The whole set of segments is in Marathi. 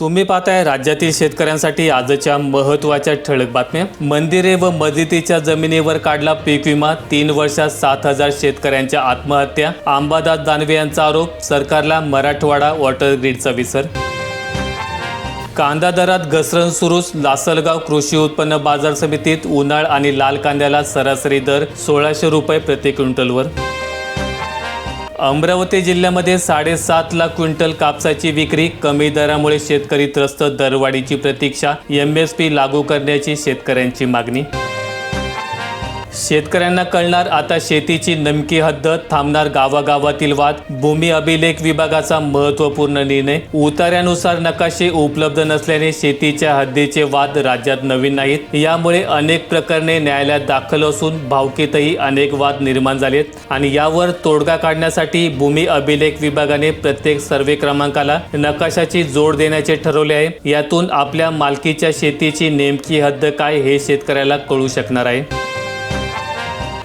तुम्ही पाहताय राज्यातील शेतकऱ्यांसाठी आजच्या महत्त्वाच्या ठळक बातम्या. मंदिरे व मस्जिदीच्या जमिनीवर काढला पीक विमा. तीन वर्षात सात हजार शेतकऱ्यांच्या आत्महत्या. आंबादास दानवे यांचा आरोप सरकारला मराठवाडा वॉटर ग्रीडचा विसर. कांदा दरात घसरण सुरूच. लासलगाव कृषी उत्पन्न बाजार समितीत उन्हाळ आणि लाल कांद्याला सरासरी दर सोळाशे रुपये प्रति क्विंटलवर. अमरावती जिल्ह्यामध्ये साडेसात लाख क्विंटल कापसाची विक्री कमी दरामुळे शेतकरी त्रस्त दरवाढीची प्रतीक्षा एम एस पी लागू करण्याची शेतकऱ्यांची मागणी. शेतकऱ्यांना कळणार आता शेतीची नमकी हद्द थांबणार गावागावातील वाद भूमी अभिलेख विभागाचा महत्त्वपूर्ण निर्णय. उतार्यानुसार नकाशे उपलब्ध नसल्याने शेतीच्या हद्दीचे वाद राज्यात नवीन नाहीत. यामुळे अनेक प्रकरणे न्यायालयात दाखल असून भावकीतही अनेक वाद निर्माण झालेत. आणि यावर तोडगा काढण्यासाठी भूमी अभिलेख विभागाने प्रत्येक सर्वे क्रमांकाला नकाशाची जोड देण्याचे ठरवले आहे. यातून आपल्या मालकीच्या शेतीची नेमकी हद्द काय हे शेतकऱ्याला कळू शकणार आहे.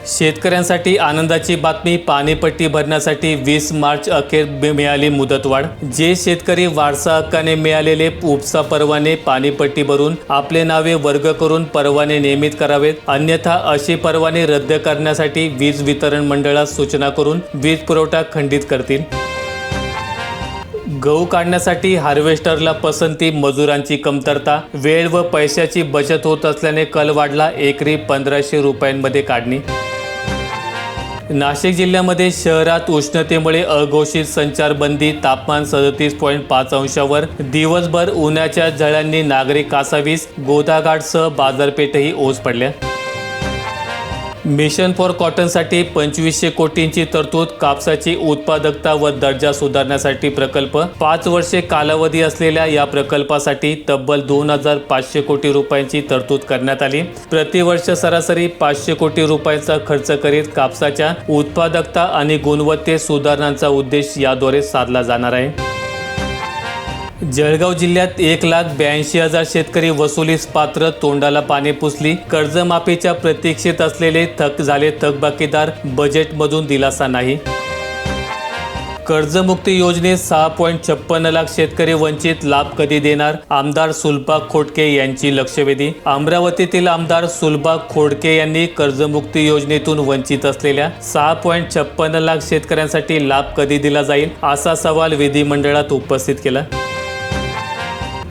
शेतकऱ्यांसाठी आनंदाची बातमी पाणीपट्टी भरण्यासाठी वीस मार्च अखेर मिळाली मुदतवाढ. जे शेतकरी वारसा हक्काने मिळालेले उपसा परवाने पाणीपट्टी भरून आपले नावे वर्ग करून परवाने नियमित करावेत. अन्यथा अशी परवाने रद्द करण्यासाठी वीज वितरण मंडळास सूचना करून वीज पुरवठा खंडित करतील. गहू काढण्यासाठी हार्वेस्टरला पसंती मजुरांची कमतरता. वेळ व पैशाची बचत होत असल्याने कल वाढला एकरी पंधराशे रुपयांमध्ये काढणी. नाशिक जिल्ह्यामध्ये शहरात उष्णतेमुळे अघोषित संचारबंदी तापमान सदतीस पॉईंट पाच अंशावर. दिवसभर उन्हाच्या झळ्यांनी नागरिक कासावीस. गोदाघाटसह बाजारपेठही ओस पडल्या. मिशन फॉर कॉटनसाठी पंचवीसशे कोटींची तरतूद कापसाची उत्पादकता व दर्जा सुधारण्यासाठी प्रकल्प. पाच वर्षे कालावधी असलेल्या या प्रकल्पासाठी तब्बल दोन हजार पाचशे कोटी रुपयांची तरतूद करण्यात आली. प्रतिवर्ष सरासरी पाचशे कोटी रुपयांचा खर्च करीत कापसाच्या उत्पादकता आणि गुणवत्तेत सुधारणांचा उद्देश याद्वारे साधला जाणार आहे. जळगाव जिल्ह्यात एक लाख ब्याऐंशी हजार शेतकरी वसुलीस पात्र तोंडाला पाणी पुसली. कर्जमाफीच्या प्रतीक्षेत असलेले थक झाले थकबाकीदार बजेटमधून दिलासा नाही. कर्जमुक्ती योजनेत सहा पॉईंट छप्पन्न लाख शेतकरी वंचित लाभ कधी देणार? आमदार सुलभा खोडके यांची लक्षवेधी. अमरावतीतील आमदार सुलभा खोडके यांनी कर्जमुक्ती योजनेतून वंचित असलेल्या सहा पॉईंट छप्पन्न लाख शेतकऱ्यांसाठी लाभ कधी दिला जाईल? असा सवाल विधिमंडळात उपस्थित केला.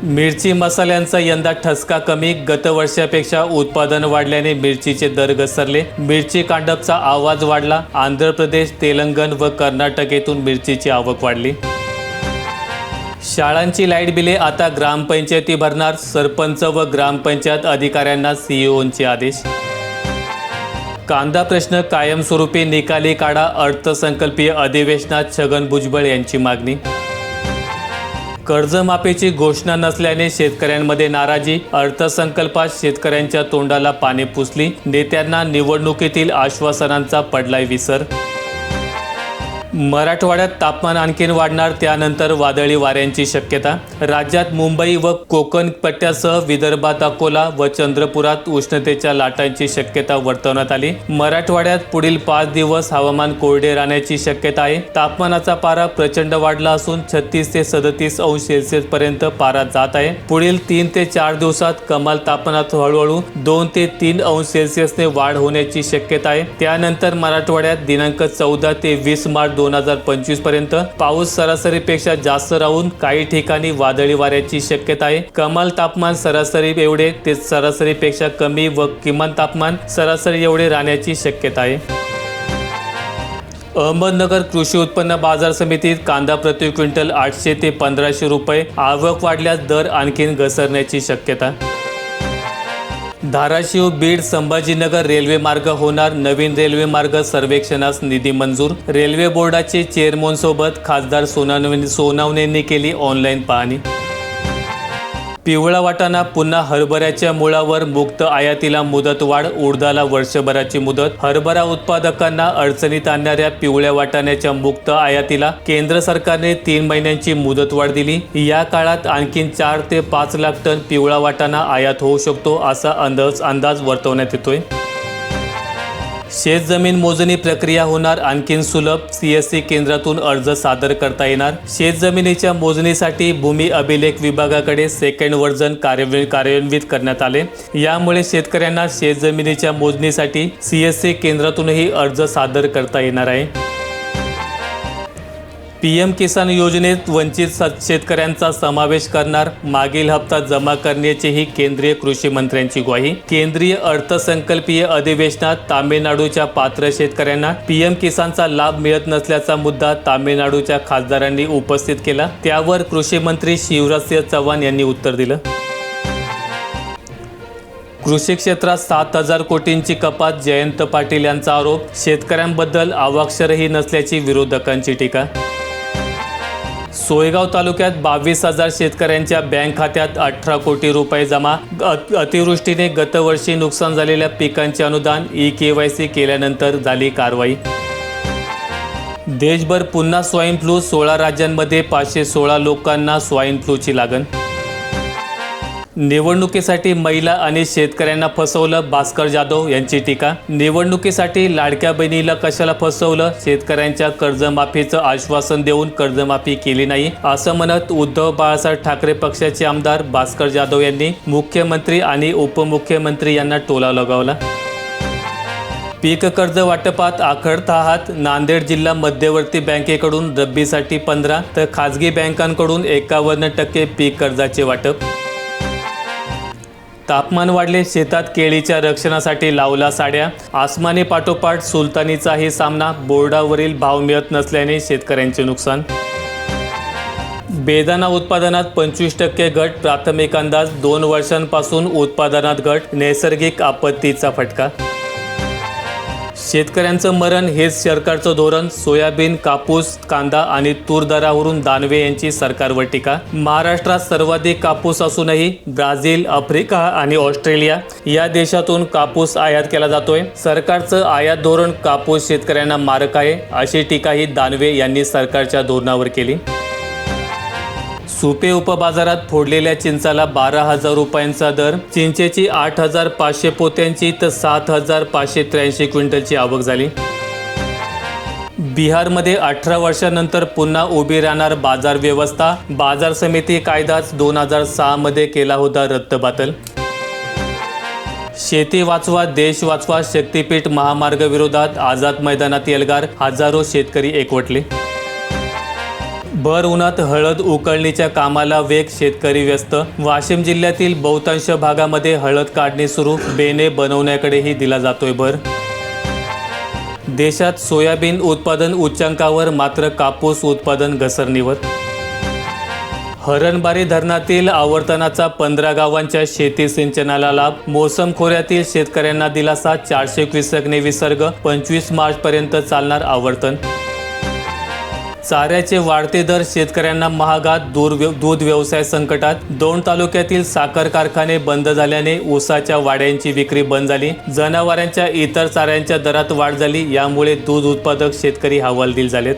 मिरची मसाल्यांचा यंदा ठसका कमी. गत वर्षापेक्षा उत्पादन वाढल्याने मिरचीचे दर घसरले. मिरची कांडपचा आवाज वाढला. आंध्र प्रदेश तेलंगण व कर्नाटक येथून मिरचीची आवक वाढली. शाळांची लाइट बिले आता ग्रामपंचायती भरणार. सरपंच व ग्रामपंचायत अधिकाऱ्यांना सीईओंचे आदेश. कांदा प्रश्न कायमस्वरूपी निकाली काढा. अर्थसंकल्पीय अधिवेशनात छगन भुजबळ यांची मागणी. कर्जमाफीची घोषणा नसल्याने शेतकऱ्यांमध्ये नाराजी. अर्थसंकल्पात शेतकऱ्यांच्या तोंडाला पाणी पुसली. नेत्यांना निवडणुकीतील आश्वासनांचा पडलाय विसर मराठवाड्यात तापमान आणखीन वाढणार त्यानंतर वादळी वाऱ्यांची शक्यता. राज्यात मुंबई व कोकण पट्ट्यासह विदर्भात अकोला व चंद्रपुरात उष्णतेच्या लाटांची शक्यता वर्तवण्यात आली. मराठवाड्यात पुढील पाच दिवस हवामान कोरडे राहण्याची शक्यता आहे. तापमानाचा पारा प्रचंड वाढला असून छत्तीस ते सदतीस अंश सेल्सिअस पर्यंत पारा जात आहे. पुढील तीन ते चार दिवसात कमाल तापमानात हळूहळू दोन ते तीन अंश सेल्सिअसने वाढ होण्याची शक्यता आहे. त्यानंतर मराठवाड्यात दिनांक चौदा ते वीस मार्च दोन हजार पंचवीसपर्यंत पाऊस सरासरीपेक्षा जास्त राहून काही ठिकाणी वादळी वाऱ्याची शक्यता आहे. कमाल तापमान सरासरी एवढे ते सरासरीपेक्षा कमी व किमान तापमान सरासरी एवढे राहण्याची शक्यता आहे. अहमदनगर कृषी उत्पन्न बाजार समितीत कांदा प्रति क्विंटल आठशे ते पंधराशे रुपये आवक वाढल्यास दर आणखीन घसरण्याची शक्यता. धाराशिव बीड संभाजीनगर रेल्वे मार्ग होणार नवीन रेल्वे मार्ग सर्वेक्षणास निधी मंजूर. रेल्वे बोर्डाचे चेअरमनसोबत खासदार सोनावणे सोनावणेंनी केली ऑनलाईन पाहणी. पिवळा वाटाणा पुन्हा हरभऱ्याच्या मुळावर मुक्त आयातीला मुदतवाढ उडदाला वर्षभराची मुदत. हरभरा उत्पादकांना अडचणीत आणणाऱ्या पिवळ्या वाटाण्याच्या मुक्त आयातीला केंद्र सरकारने तीन महिन्यांची मुदतवाढ दिली. या काळात आणखीन चार ते पाच लाख टन पिवळा वाटाणा आयात होऊ शकतो असा अंदाज अंदाज वर्तवण्यात येतोय. शेतजमीन मोजणी प्रक्रिया होणार आणखीन सुलभ. सीएससी केंद्रातून अर्ज सादर करता येणार. शेतजमिनीच्या मोजणीसाठी भूमी अभिलेख विभागाकडे सेकंड वर्जन कार्यान्वित कार्यान्वित करण्यात आले. यामुळे शेतकऱ्यांना शेतजमिनीच्या मोजणीसाठी सीएससी केंद्रातूनही अर्ज सादर करता येणार आहे. पीएम किसान योजनेत वंचित शेतकऱ्यांचा समावेश करणार मागील हप्ता जमा करण्याचीही केंद्रीय कृषी मंत्र्यांची ग्वाही. केंद्रीय अर्थसंकल्पीय अधिवेशनात तामिळनाडूच्या पात्र शेतकऱ्यांना पीएम किसानचा लाभ मिळत नसल्याचा मुद्दा तामिळनाडूच्या खासदारांनी उपस्थित केला. त्यावर कृषी मंत्री शिवराजसिंह चव्हाण यांनी उत्तर दिलं. कृषी क्षेत्रात सात हजार कोटींची कपात जयंत पाटील यांचा आरोप. शेतकऱ्यांबद्दल अवाक्षरही नसल्याची विरोधकांची टीका. सोयगाव तालुक्यात बावीस हजार शेतकऱ्यांच्या बँक खात्यात अठरा कोटी रुपये जमा. अतिवृष्टीने गतवर्षी नुकसान झालेल्या पिकांचे अनुदान ई के वाय सी केल्यानंतर झाली कारवाई. देशभर पुन्हा स्वाईन फ्लू सोळा राज्यांमध्ये पाचशे सोळा लोकांना स्वाईन फ्लूची लागण. निवडणुकीसाठी महिला आणि शेतकऱ्यांना फसवलं भास्कर जाधव यांची टीका. निवडणुकीसाठी लाडक्या बहिणीला कशाला फसवलं? शेतकऱ्यांच्या कर्जमाफीचं आश्वासन देऊन कर्जमाफी केली नाही असं म्हणत उद्धव बाळासाहेब ठाकरे पक्षाचे आमदार भास्कर जाधव यांनी मुख्यमंत्री आणि उपमुख्यमंत्री यांना टोला लगावला. पीक कर्ज वाटपात आखडता आहात. नांदेड जिल्हा मध्यवर्ती बँकेकडून रब्बीसाठी पंधरा तर खाजगी बँकांकडून एकावन्न टक्के पीक कर्जाचे वाटप. तापमान वाढले शेतात केळीच्या रक्षणासाठी लावला साड्या. आसमानी पाठोपाठ सुलतानीचाही सामना बोर्डावरील भाव मिळत नसल्याने शेतकऱ्यांचे नुकसान. बेदाना उत्पादनात पंचवीस टक्के घट प्राथमिक अंदाज दोन वर्षांपासून उत्पादनात घट नैसर्गिक आपत्तीचा फटका. शेतकऱ्यांचं मरण हेच सरकारचं धोरण. सोयाबीन कापूस कांदा आणि तूर दरावरून दानवे यांची सरकारवर टीका. महाराष्ट्रात सर्वाधिक कापूस असूनही ब्राझील आफ्रिका आणि ऑस्ट्रेलिया या देशातून कापूस आयात केला जातोय. सरकारचं आयात धोरण कापूस शेतकऱ्यांना मारक आहे अशी टीकाही दानवे यांनी सरकारच्या धोरणावर केली. सुपे उपबाजारात फोडलेल्या चिंचाला बारा हजार रुपयांचा दर चिंचेची आठ हजार पाचशे पोत्यांची तर सात हजार पाचशे त्र्याऐंशी क्विंटलची आवक झाली. बिहारमध्ये अठरा वर्षानंतर पुन्हा उभी राहणार बाजार व्यवस्था बाजार समिती कायदाच दोन हजार सहामध्ये केला होता रद्दबातल. शेती वाचवा देश वाचवा शक्तीपीठ महामार्ग विरोधात आझाद मैदानात एल्गार हजारो शेतकरी एकवटले. भर उन्हात हळद उकळणीच्या कामाला वेग शेतकरी व्यस्त. वाशिम जिल्ह्यातील बहुतांश भागामध्ये हळद काढणी सुरू. बेने बनवण्याकडेही दिला जातोय भर. देशात सोयाबीन उत्पादन उच्चांकावर मात्र कापूस उत्पादन घसरणीवर. हरणबारी धरणातील आवर्तनाचा पंधरा गावांच्या शेती सिंचनाला लाभ. मोसम खोऱ्यातील शेतकऱ्यांना दिलासा चारशे क्विसकने विसर्ग. पंचवीस मार्चपर्यंत चालणार आवर्तन. चाऱ्याचे वाढते दर शेतकऱ्यांना महागात दूर दूध व्यवसाय संकटात दोन तालुक्यातील साखर कारखाने बंद झाल्याने ऊसाच्या वाड्यांची विक्री बंद झाली. जनावरांच्या इतर चाऱ्यांच्या दरात वाढ झाली. यामुळे दूध उत्पादक शेतकरी हवालदिल झालेत.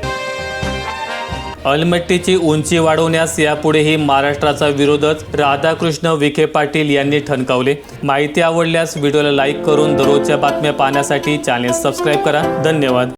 अलमट्टीची उंची वाढवण्यास यापुढेही महाराष्ट्राचा विरोधच राधाकृष्ण विखे पाटील यांनी ठणकावले. माहिती आवडल्यास व्हिडिओला लाईक करून दररोजच्या बातम्या पाहण्यासाठी चॅनेल सबस्क्राईब करा. धन्यवाद.